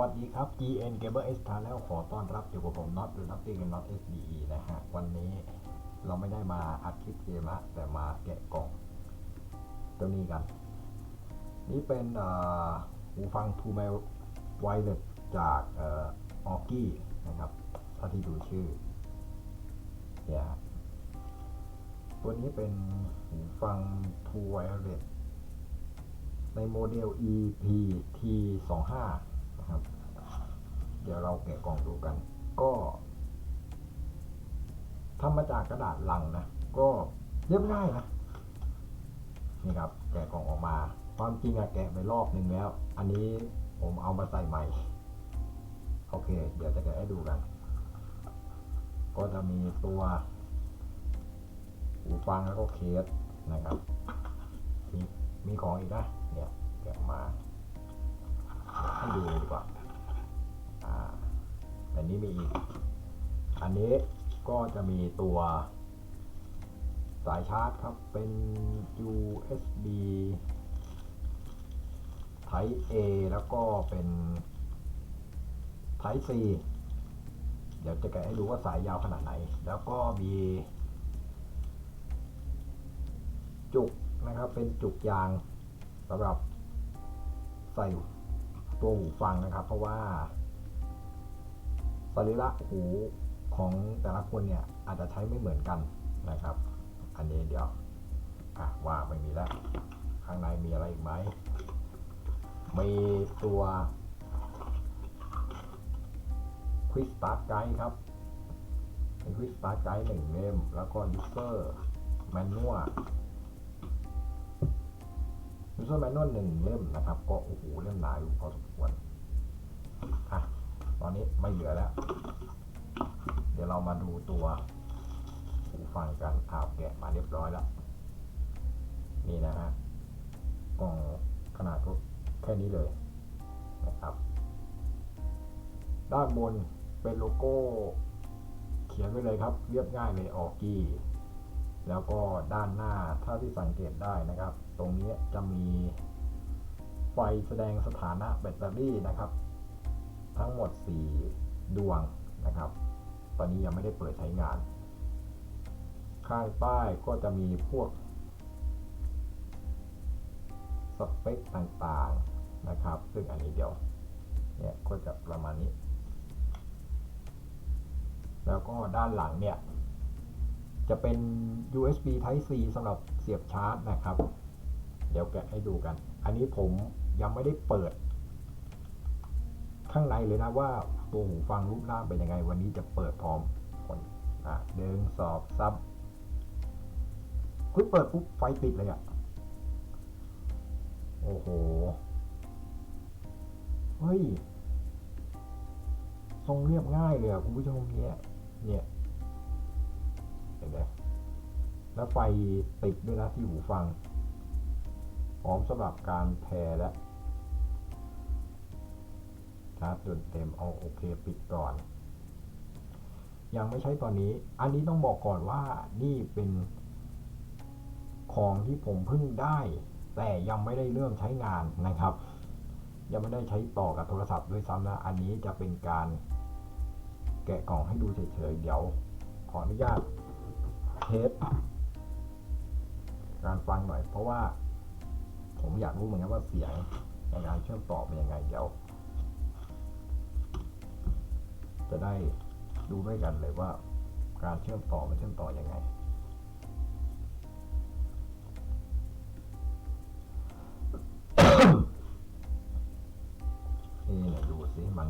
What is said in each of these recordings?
วัสดีครับ GN Gamer S แล้วขอต้อนรับอยู่กับผมน็อตหรือน็อตตี้กับน็อต SDE นะฮะ วันนี้เราไม่ได้มาอัดคลิปเกมละแต่มาแกะกล่องตัวนี้กัน นี่เป็นหูฟัง True m a Wireless จากออ o กี้นะครับถ้าที่ดูชื่อเนี่ยตัวนี้เป็นหูฟัง True Wireless ในโมเดล EP T25 เดี๋ยวเราแกะกล่องดูกัน ก็ทำมาจากกระดาษลังนะ ก็เรียบง่ายนะ นี่ครับ แกะกล่องออกมา ความจริงอะแกะไปรอบหนึ่งแล้ว อันนี้ผมเอามาใส่ใหม่ โอเค เดี๋ยวจะแกะให้ดูกัน ก็จะมีตัวหูฟังแล้วก็เคสนะครับ มีมีของอีกนะ เนี่ยแกะมา ให้ดูดีกว่า แต่นี้มีอีก อันนี้ก็จะมีตัวสายชาร์จครับ เป็น USB Type A แล้วก็เป็น Type C เดี๋ยวจะแกะให้ดูว่าสายยาวขนาดไหน แล้วก็มี จุกนะครับ เป็นจุกยางสำหรับใส่ตัวหูฟังนะครับ เพราะว่า รีระหูของแต่ละคนเนี่ยอาจจะใช้ไม่เหมือนกันนะครับ อันนี้เดี๋ยวอะว่าไม่มีแล้ว ข้างในมีอะไรอีกไหมมีตัว Quick Start Guide ครับเป็น Quick Start Guide หนึ่งเล่มแล้วก็ User Manual User Manual หนึ่งเล่มนะครับ ก็โอ้โหเล่มหนาอยู่พอสมควรอะ ตอนนี้ไม่เหลือแล้ว เดี๋ยวเรามาดูตัวหูฟังกันอาวแกะมาเรียบร้อยแล้ว นี่นะฮะกล่องขนาดก็แค่นี้เลยนะครับ ด้านบนเป็นโลโก้ เขียนไว้เลยครับ เรียบง่ายเลยออกกี้แล้วก็ด้านหน้าถ้าที่สังเกตได้นะครับ ตรงนี้จะมีไฟแสดงสถานะแบตเตอรี่นะครับ ทั้งหมด 4 ดวงนะครับ ตอนนี้ยังไม่ได้เปิดใช้งาน ข้างใต้ก็จะมีพวกสเปคต่างๆนะครับ ซึ่งอันนี้เดี๋ยวเนี่ยก็จะประมาณนี้ แล้วก็ด้านหลังเนี่ย จะเป็น USB Type C สำหรับเสียบชาร์จนะครับ เดี๋ยวแกะให้ดูกัน อันนี้ผมยังไม่ได้เปิด ข้างในเลยนะว่าตัวหูฟังรูปร่างเป็นยังไง วันนี้จะเปิดพร้อมคนอะเดิงสอบซับคุณเปิดปุ๊บไฟติดเลยอะ่ะ โอ้โห เฮ้ย ทรงเรียบง่ายเลยอะ คุณผู้ชมเนี่ยเนี่ย เห็นไหมแล้วไฟติดด้วยนะที่หูฟัง พร้อมสำหรับการแพรและ ชาร์จจนเต็มเอาโอเคปิดก่อน ยังไม่ใช่ตอนนี้ อันนี้ต้องบอกก่อนว่านี่เป็นของที่ผมเพิ่งได้ แต่ยังไม่ได้เริ่มใช้งานนะครับ ยังไม่ได้ใช้ต่อกับโทรศัพท์ด้วยซ้ำนะ อันนี้จะเป็นการแกะกล่องให้ดูเฉยๆ เดี๋ยว ขออนุญาตเทสการฟังหน่อย เพราะว่า ผมอยากรู้เหมือนกันว่าเสียงในการเชื่อมต่อเป็นยังไงเดี๋ยว จะได้ดูด้วยกันเลยว่าการเชื่อมต่อมันเชื่อมต่ออยังไงนี่เนี่ยดูสิมัน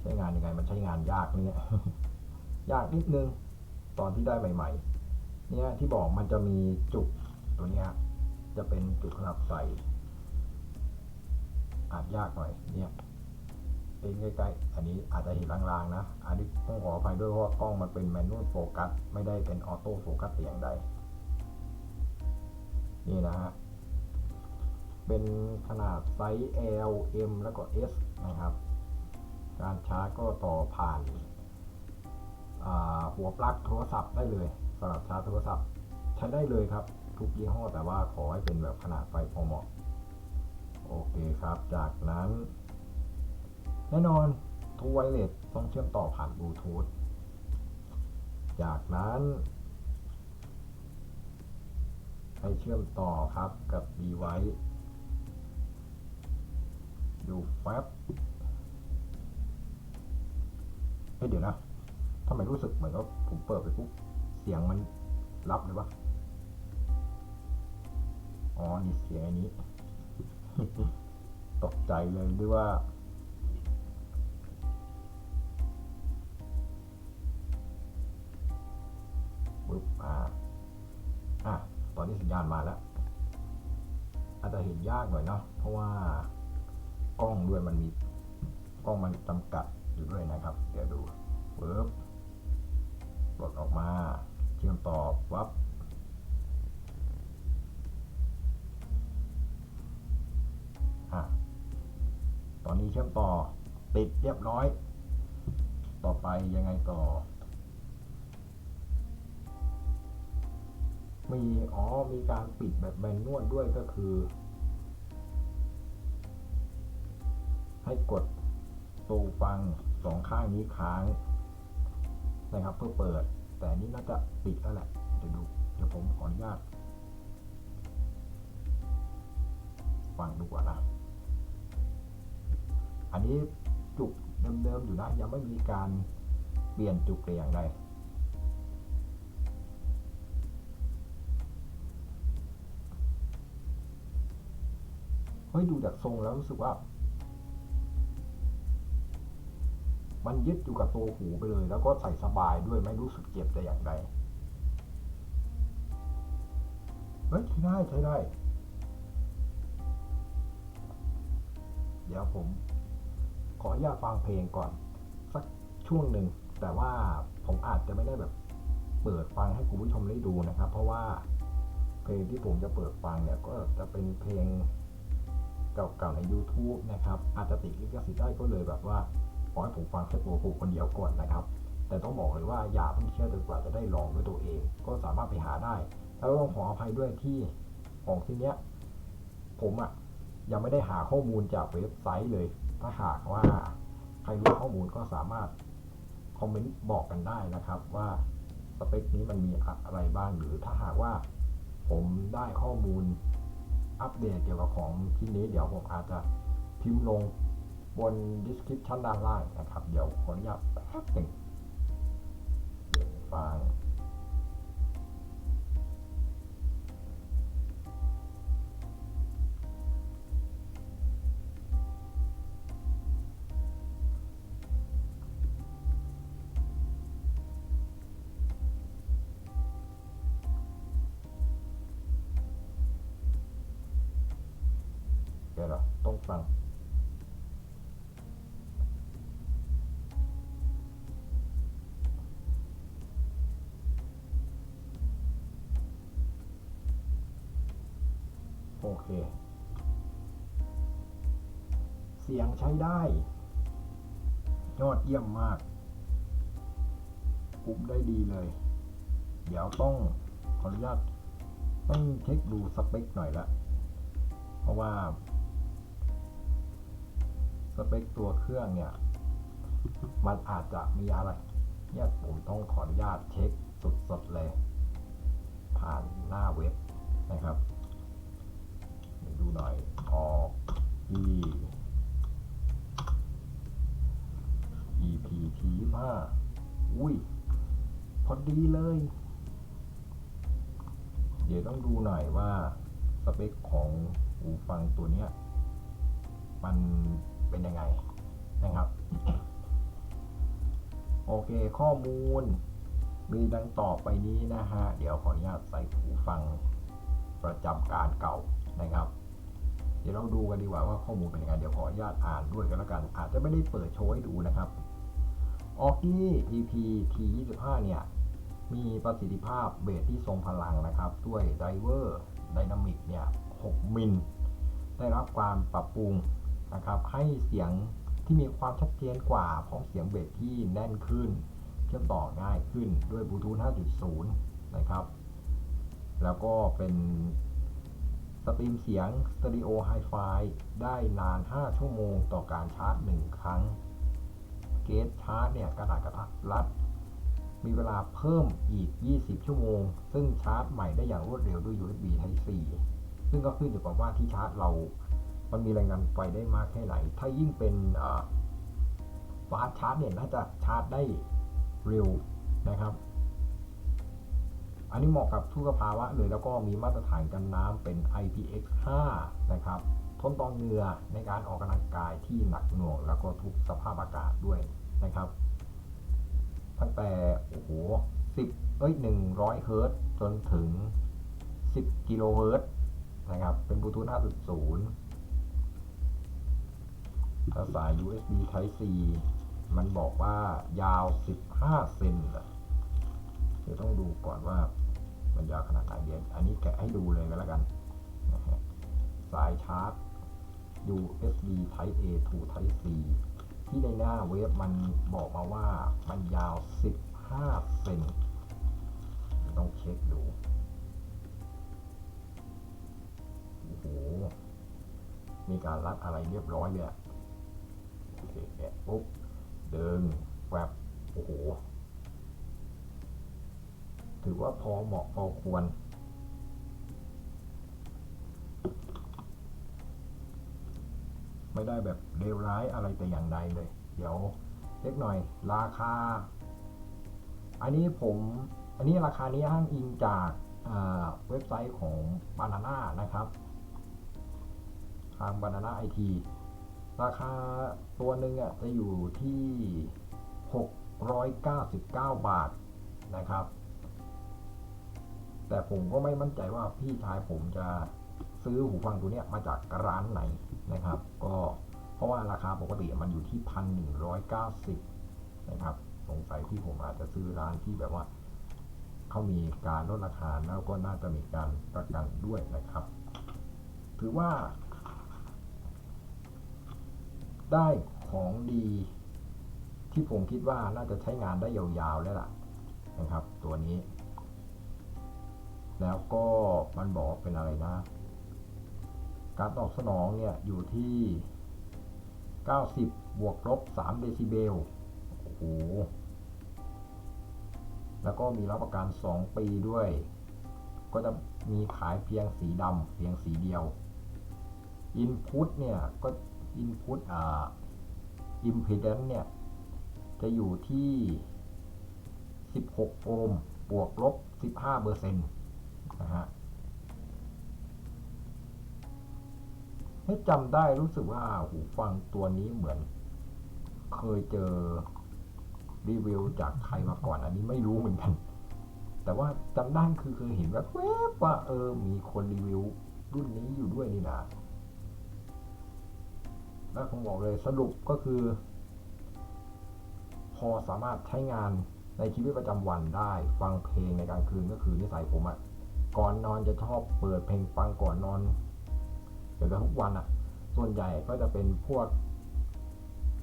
ใช้งานยังไง มันใช้งานยากเนี่ยยากนิดนึง ตอนที่ได้ใหม่ ๆ เนี่ยที่บอกมันจะมีจุกตัวเนี้ยจะเป็นจุกสำหรับใส่อาจยากหน่อยเนี่ย ป็นใกล้ๆ อันนี้อาจจะเห็นลางๆนะ อันนี้ต้องขออภัยด้วยเพราะกล้องมันเป็นแมนนวลโฟกัสไม่ได้เป็นออโต้โฟกัสแต่อย่างใด นี่นะฮะ เป็นขนาดไซส์ L M แล้วก็ S นะครับ การชาร์จก็ต่อผ่านาหัวปลั๊กโทรศัพท์ได้เลยสำหรับชาร์จโทรศัพท์ใช้ได้เลยครับ ทุกยี่ห้อแต่ว่าขอให้เป็นแบบขนาดไฟพอเหมาะ โอเคครับ จากนั้น แน่นอนทูไวเลสต้องเชื่อมต่อผ่านบลูทูธจากนั้นให้เชื่อมต่อครับกับ device ดูแฟบเฮ้ยเดี๋ยวนะทำไมรู้สึกเหมือนกับผมเปิดไปปุ๊บเสียงมันรับเลยวะอ๋อนี่เสียงอันนี้ ตกใจเลยด้วยว่า ปึ๊บอ่าอะตอนนี้สัญญาณมาแล้ว อาจจะเห็นยากหน่อยเนาะเพราะว่ากล้องด้วยมันมีกล้องมันจำกัดอยู่ด้วยนะครับ เดี๋ยวดูปึ๊บปลดออกมาเชื่อมต่อวับอะตอนนี้เชื่อมต่อติดเรียบร้อย ต่อไปยังไงต่อ มีอ๋อมีการปิดแบบแมนนวลด้วยก็คือ ให้กดตัวฟังสองข้างนี้ค้างนะครับเพื่อเปิด แต่นนี้น่าจะปิดแล้วแหละเดี๋ยวดูเดี๋ยวผมขออนุญาตฟังดูก่อนนะอันนี้จุกเดิมๆอยู่นะยังไม่มีการเปลี่ยนจุกแต่อย่างใด เฮ้ยดูจากทรงแล้วรู้สึกว่า มันยึดอยู่กับตัวหูไปเลย แล้วก็ใส่สบายด้วยไม่รู้สึกเจ็บแต่อย่างใดเฮ้ยใช้ได้ใช้ได้ เดี๋ยวผม ขออนุญาตฟังเพลงก่อน สักช่วงหนึ่ง แต่ว่าผมอาจจะไม่ได้แบบเปิดฟังให้คุณผู้ชมได้ดูนะครับ เพราะว่าเพลงที่ผมจะเปิดฟังเนี่ยก็จะเป็นเพลง เก่าๆใน YouTube นะครับอาจจะติดลิขสิทธิ์ได้ก็เลยแบบว่าขอให้ผมฟังแค่ตัวผมคนเดียวก่อนนะครับ แต่ต้องบอกเลยว่าอย่าเพิ่งเชื่อจนกว่าจะได้ลองด้วยตัวเอง ก็สามารถไปหาได้ แล้วต้องขออภัยด้วยที่ของที่เนี้ยผมอะยังไม่ได้หาข้อมูลจากเว็บไซต์เลย ถ้าหากว่าใครรู้ข้อมูลก็สามารถคอมเมนต์บอกกันได้นะครับว่าสเปคนี้มันมีอะไรบ้างหรือถ้าหากว่าผมได้ข้อมูล อัปเดตเกี่ยวกับของชิ้นนี้เดี๋ยวผมอาจจะพิมพ์ลงบน description ด้านล่างนะครับ เดี๋ยวขออนุญาตแป๊บหนึ่งไฟัง เดี๋ยวเราต้องฟัง โอเค เสียงใช้ได้ ยอดเยี่ยมมากกุมได้ดีเลย เดี๋ยวต้องขออนุญาตต้องเช็คดูสเปคหน่อยละเพราะว่า สเปคตัวเครื่องเนี่ย มันอาจจะมีอะไร เนี่ยผมต้องขออนุญาตเช็คสดๆเลย ผ่านหน้าเว็บนะครับดูหน่อยออกที่ EPT 5อุ้ย พอดีเลย เดี๋ยวต้องดูหน่อยว่า สเปคของหูฟังตัวเนี้ย มัน เป็นยังไงนะครับ โอเคข้อมูลมีดังต่อไปนี้นะฮะ เดี๋ยวขออนุญาตใส่หูฟังประจำการเก่านะครับ เดี๋ยวเราดูกันดีกว่าว่าข้อมูลเป็นยังไงเดี๋ยวขออนุญาตอ่านด้วยกันแล้วกัน อาจจะไม่ได้เปิดโชว์ให้ดูนะครับออกกี้ EP T25 เนี่ย มีประสิทธิภาพเบสที่ทรงพลังนะครับ ด้วยไดเวอร์ไดนามิกเนี่ย 6 มิล ได้รับการปรับปรุง นะครับ ให้เสียงที่มีความชัดเจนกว่าพร้อมเสียงเบสที่แน่นขึ้น เชื่อมต่อง่ายขึ้นด้วยบลูทูธ 5.0 นะครับ แล้วก็เป็นสตรีมเสียงสเตอริโอไฮไฟได้นาน 5 ชั่วโมงต่อการชาร์จ 1 ครั้ง เกตชาร์จเนี่ยกระดาษกระทัดรัด มีเวลาเพิ่มอีก 20 ชั่วโมง ซึ่งชาร์จใหม่ได้อย่างรวดเร็วด้วย USB Type C ซึ่งก็ขึ้นอยู่กับว่าที่ชาร์จเรา มันมีแรงดันไฟได้มากแค่ไหน ถ้ายิ่งเป็นฟาสชาร์จเนี่ยน่าจะชาร์จได้เร็วนะครับ อันนี้เหมาะกับทุกภาวะเลยแล้วก็มีมาตรฐานกันน้ำเป็น IPX5 นะครับทนต่อเหงื่อในการออกกำลังกายที่หนักหน่วง แล้วก็ทุกสภาพอากาศด้วยนะครับ ตั้งแต่โอ้โห10เอ้ย100เฮิร์ตจนถึง10กิโลเฮิร์ตนะครับ เป็นบลูทูธ5.0 ถ้าสาย USB Type C มันบอกว่ายาว 15 เซนเดี๋ยวต้องดูก่อนว่ามันยาวขนาดไหนเดี๋ยวอันนี้แกะให้ดูเลยก็แล้วกันนะฮะสายชาร์จ USB Type A to Type C ที่ในหน้าเว็บมันบอกมาว่ามันยาว 15 เซนต้องเช็คดูโอ้โหมีการรัดอะไรเรียบร้อยเลยอะ แกะปุ๊บเดินแวบโอ้โห ถือว่าพอเหมาะพอควร ไม่ได้แบบเลวร้ายอะไรแต่อย่างใดเลย เดี๋ยวเล็กหน่อยราคา อันนี้ผมอันนี้ราคานี้อ้างอิงจากเว็บไซต์ของ Banana นะครับ ทาง Banana IT ราคาตัวหนึ่งอะจะอยู่ที่ 699 บาทนะครับ แต่ผมก็ไม่มั่นใจว่าพี่ชายผมจะซื้อหูฟังตัวเนี้ยมาจากร้านไหนนะครับ ก็เพราะว่าราคาปกติมันอยู่ที่พันหนึ่งร้อยเก้าสิบนะครับ สงสัยที่ผมอาจจะซื้อร้านที่แบบว่าเขามีการลดราคาแล้วก็น่าจะมีการประกันด้วยนะครับ ถือว่า ได้ของดีที่ผมคิดว่าน่าจะใช้งานได้ยาวๆแล้วล่ะนะครับ ตัวนี้ แล้วก็มันบอกเป็นอะไรนะ การตอบสนองเนี่ยอยู่ที่ 90 บวกลบ 3 เดซิเบล โอ้โห แล้วก็มีรับประกัน 2 ปีด้วย ก็จะมีขายเพียงสีดำเพียงสีเดียว Input เนี่ยก็ Input อ่า Impedance เนี่ย จะอยู่ที่ 16 โอห์มบวกลบ 15เปอร์เซ็นต์นะฮะให้จำได้รู้สึกว่าหูฟังตัวนี้เหมือน เคยเจอรีวิวจากใครมาก่อนอันนี้ไม่รู้เหมือนกัน แต่ว่าจำได้คือเคยเห็นแบบแวบว่าเออมีคนรีวิวรุ่นนี้อยู่ด้วยนี่นะ แล้วผมบอกเลยสรุปก็คือ พอสามารถใช้งานในชีวิตประจำวันได้ ฟังเพลงในกลางคืนก็คือนิสัยผมอะก่อนนอนจะชอบเปิดเพลงฟังก่อนนอนเกือบทุกวันอะส่วนใหญ่ก็จะเป็นพวก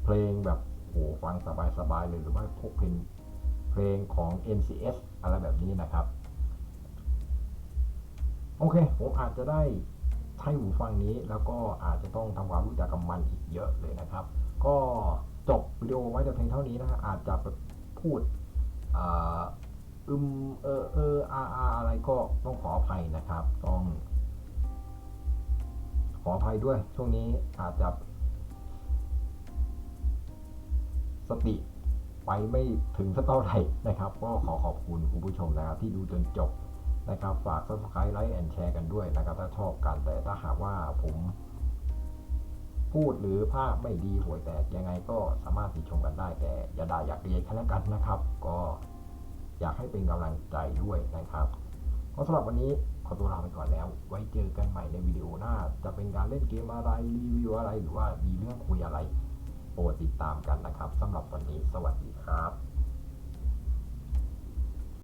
เพลงแบบโหฟังสบายๆเลยหรือว่าพวกเพลงเพลงของ NCS อะไรแบบนี้นะครับ โอเค ผมอาจจะได้ ใช้หูฟังนี้แล้วก็อาจจะต้องทำความรู้จักกับมันอีกเยอะเลยนะครับ ก็จบวิดีโอไว้แต่เพียงเท่านี้นะ อาจจะพูดอึมเออเอออาอาอะไรก็ต้องขออภัยนะครับ ต้อง ขออภัยด้วย ช่วงนี้อาจจะ สติไปไม่ถึงสักเท่าไหร่นะครับ ก็ขอขอบคุณคุณผู้ชมนะครับที่ดูจนจบ นะครับฝาก subscribe ไลค์แอนแชร์กันด้วยนะครับถ้าชอบกันแต่ถ้าหากว่าผมพูดหรือภาพไม่ดีห่วยแตกยังไงก็สามารถติชมกันได้แต่อย่าด่าอยากเรียนแค่นั้นกันนะครับ ก็อยากให้เป็นกำลังใจด้วยนะครับก็สำหรับวันนี้ขอตัวลาไปก่อนแล้ว ไว้เจอกันใหม่ในวิดีโอหน้า จะเป็นการเล่นเกมอะไรรีวิวอะไรหรือว่ามีเรื่องคุยอะไรโปรดติดตามกันนะครับสำหรับวันนี้สวัสดีครับ